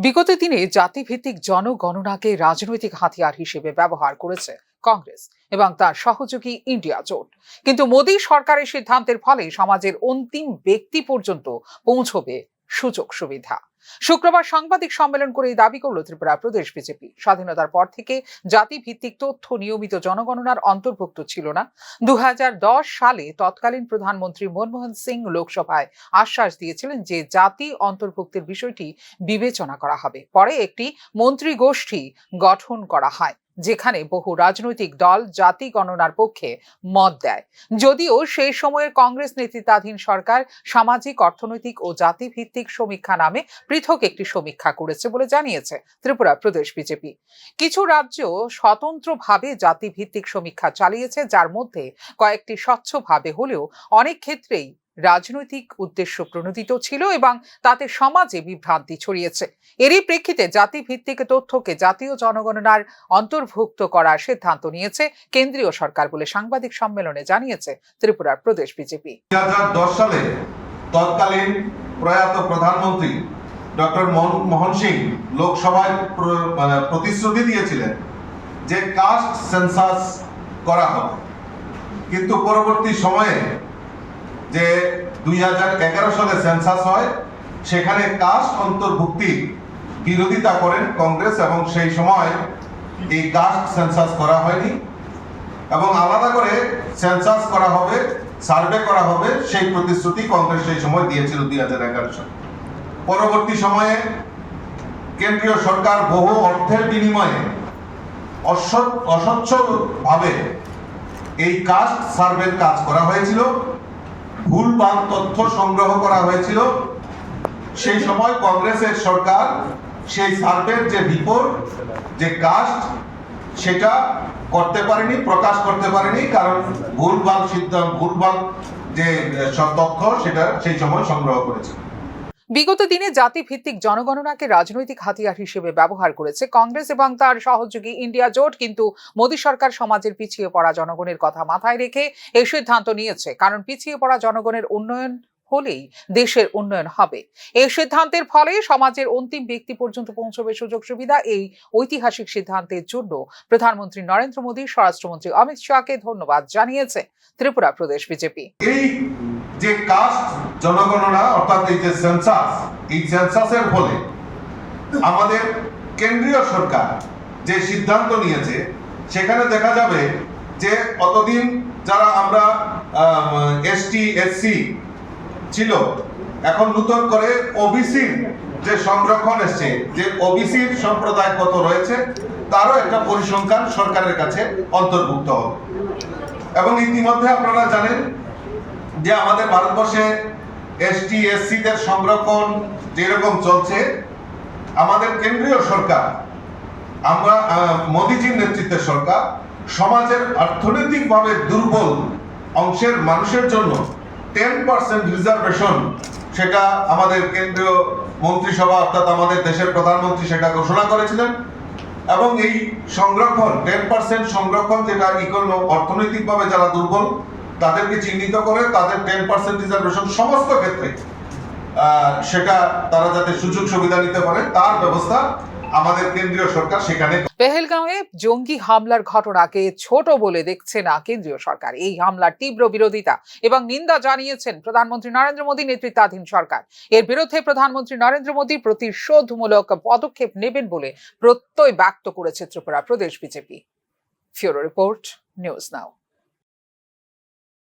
বিগত দিনে জাতিভিত্তিক জনগণনাকে রাজনৈতিক হাতিয়ার হিসেবে ব্যবহার করেছে কংগ্রেস এবং তার সহযোগী ইন্ডিয়া জোট। কিন্তু মোদী সরকারের সিদ্ধান্তের ফলে সমাজের অন্তিম ব্যক্তি পর্যন্ত পৌঁছবে সুযোগ সুবিধা। শুক্রবার সাংবাদিক সম্মেলন করে দাবি করল ত্রিপুরা প্রদেশ বিজেপি। স্বাধীনতার পর থেকে জাতিভিত্তিক তথ্য নিয়মিত জনগণনার অন্তর্ভুক্ত ছিল না। দু হাজার দশ সালে তৎকালীন প্রধানমন্ত্রী মনমোহন সিং লোকসভায় আশ্বাস দিয়েছিলেন যে জাতি অন্তর্ভুক্তির বিষয়টি বিবেচনা করা হবে। পরে একটি মন্ত্রী গোষ্ঠী গঠন করা হয়। যেখানে বহু রাজনৈতিক দল, জাতি গণনার পক্ষে মত দেয়। যদিও সেই সময়ের কংগ্রেস নেতৃত্বাধীন সরকার সামাজিক, অর্থনৈতিক ও জাতিভিত্তিক সমীক্ষা নামে পৃথক একটি সমীক্ষা করেছে বলে জানিয়েছে ত্রিপুরা প্রদেশ বিজেপি। কিছু রাজ্য স্বতন্ত্রভাবে জাতিভিত্তিক সমীক্ষা চালিয়েছে, যার মধ্যে কয়েকটি স্বচ্ছভাবে হলেও অনেক ক্ষেত্রেই রাজনৈতিক উদ্দেশ্য প্রণোদিত ছিল এবং তাতে সমাজে বিভ্রান্তি ছড়িয়েছে। এরই প্রেক্ষিতে জাতিভিত্তিক তথ্যকে জাতীয় জনগণনার অন্তর্ভুক্ত করার সিদ্ধান্ত নিয়েছে কেন্দ্রীয় সরকার বলে সাংবাদিক সম্মেলনে জানিয়েছে ত্রিপুরার প্রদেশ বিজেপি। দশ সালে তৎকালীন প্রয়াত প্রধানমন্ত্রী ডক্টর মনমোহন সিং লোকসভায় মানে প্রতিশ্রুতি দিয়েছিলেন যে কাস্ট সেন্সাস করা হবে। কিন্তু পরবর্তী সময়ে যে দুই হাজার এগারো সালে সেন্সাস হয়, সেখানে কাস্ট অন্তর্ভুক্তি বিরোধিতা করেন কংগ্রেস এবং সেই সময় এই কাস্ট সেন্সাস করা হয়নি। এবং আলাদা করে সেন্সাস করা হবে, সার্ভে করা হবে, সেই প্রতিশ্রুতি কংগ্রেস সেই সময় দিয়েছিল দুই হাজার এগারো সালে। পরবর্তী সময়ে কেন্দ্রীয় সরকার বহু অর্থের বিনিময়ে অস্বচ্ছভাবে এই কাস্ট সার্ভের কাজ করা হয়েছিল। ভুলভাল তথ্য সংগ্রহ করা হয়েছিল। সেই সময় কংগ্রেসের সরকার সেই সার্ভের যে রিপোর্ট যে কাস্ট সেটা করতে পারেনি, প্রকাশ করতে পারেনি, কারণ ভুলভাল সিদ্ধান্ত, ভুলভাল যে তথ্য সেটা সেই সময় সংগ্রহ করেছে। বিগত দিনে জাতিভিত্তিক জনগণনাকে রাজনৈতিক হাতিয়ার হিসেবে ব্যবহার করেছে কংগ্রেস এবং তার সহযোগী ইন্ডিয়া জোট, কিন্তু মোদী সরকার সমাজের পিছিয়ে পড়া জনগণের কথা মাথায় রেখে এই সিদ্ধান্ত নিয়েছে। কারণ পিছিয়ে পড়া জনগণের উন্নয়ন হলেই দেশের উন্নয়ন হবে। এই সিদ্ধান্তের ফলে সমাজের অন্তিম ব্যক্তি পর্যন্ত পৌঁছবে সুযোগ সুবিধা। এই ঐতিহাসিক সিদ্ধান্তের জন্য প্রধানমন্ত্রী নরেন্দ্র মোদী, স্বরাষ্ট্রমন্ত্রী অমিত শাহকে ধন্যবাদ জানিয়েছে ত্রিপুরা প্রদেশ বিজেপি। যে কাস্ট জনগণনা অর্থাৎ এই যে সেন্সাস, এই সেন্সাসের ফলে আমাদের কেন্দ্রীয় সরকার যে সিদ্ধান্ত নিয়েছে, সেখানে দেখা যাবে যে অতদিন যারা আমরা এসটি এসসি ছিল, এখন নতুন করে ওবিসির যে সংরক্ষণ এসছে, যে ওবিসির সম্প্রদায় কত রয়েছে, তারও একটা পরিসংখ্যান সরকারের কাছে অন্তর্ভুক্ত হবে। এবং ইতিমধ্যে আপনারা জানেন যে আমাদের ভারতবর্ষে এসটি, এসসিদের সংরক্ষণ যেরকম চলছে, আমাদের কেন্দ্রীয় সরকার, আমরা মোদিজির নেতৃত্বের সরকার, সমাজের অর্থনৈতিকভাবে দুর্বল অংশের মানুষের জন্য টেন পার্সেন্ট রিজার্ভেশন সেটা আমাদের কেন্দ্রীয় মন্ত্রিসভা অর্থাৎ আমাদের দেশের প্রধানমন্ত্রী সেটা ঘোষণা করেছিলেন এবং এই সংরক্ষণ টেন পার্সেন্ট সংরক্ষণ যেটা ইকোনো অর্থনৈতিকভাবে যারা দুর্বল তাদেরকে চিহ্নিত করে তাদের টেন পার্সেন্ট রিজার্ভেশন সমস্ত ক্ষেত্রে সেটা তারা যাতে সুযোগ সুবিধা নিতে পারে, তার ব্যবস্থা আমাদের কেন্দ্রীয় সরকার সেখানে পেহেলগাঁওয়ে জঙ্গি হামলার ঘটনাকে ছোট বলে দেখছে না কেন্দ্রীয় সরকার। এই হামলার তীব্র বিরোধিতা এবং নিন্দা জানিয়েছেন প্রধানমন্ত্রী নরেন্দ্র মোদী নেতৃত্বাধীন সরকার। এর বিরুদ্ধে প্রধানমন্ত্রী নরেন্দ্র মোদী প্রতিশোধমূলক পদক্ষেপ নেবেন বলে প্রত্যয় ব্যক্ত করেছে ত্রিপুরা প্রদেশ BJP. Bureau report, news now.